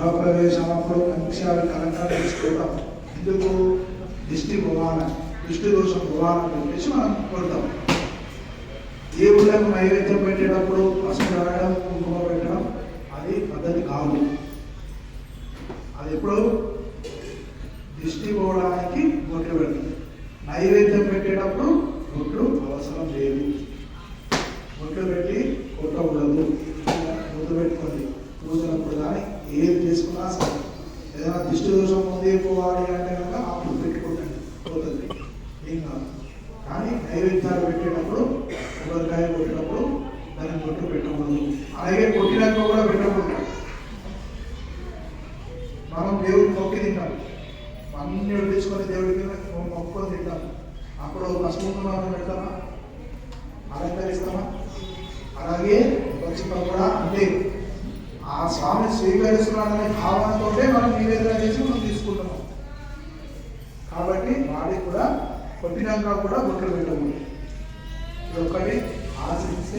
గృహప్రవేశంలో విషయాలు కలంగా తీసుకుంటాం ఎందుకు? దిష్టి భువాన దిష్టి దోషం పోవాలని చెప్పేసి మనం కొడతాం. దేవుళ్ళకు నైవేద్యం పెట్టేటప్పుడు పసుపు రాయడం కుంకుమ పెట్టడం అది పద్ధతి కాదు. అది ఎప్పుడు? దిష్టి పోవడానికి బొట్లు పెడుతుంది నైవేద్యం పెట్టేటప్పుడు బొట్లు అవసరం లేదు. బొట్లు పెట్టి చేసుకున్నా సరే. ఏదైనా దిష్టి దోషం ఉంది పోవాలి అంటే కనుక అప్పుడు పెట్టుకోండి పోతుంది. ఏం కాదు. కానీ నైవేద్యాలు పెట్టేటప్పుడు కొబ్బరికాయ కొట్టినప్పుడు దాన్ని బొట్టు పెట్టకూడదు. అలాగే కొట్టినాక కూడా పెట్టకూడదు. మనం దేవుడికి మొక్కి తింటాం. అన్ని వడ్డించుకొని దేవుడికి మొక్కుకొని తింటాం. అప్పుడు పసుపుకున్నాను పెడతామా? అలంకరిస్తామా? అలాగే పచ్చిమ కూడా అంటే ఆ స్వామి స్వీకరిస్తున్నాడనే భావనతోటే మనం నివేదన చేసి మనం తీసుకుంటున్నాం. కాబట్టి వాడికి కూడా కొట్టినాక కూడా బొట్లు పెట్టకూడదు. ఇది ఒకటి ఆశిస్తే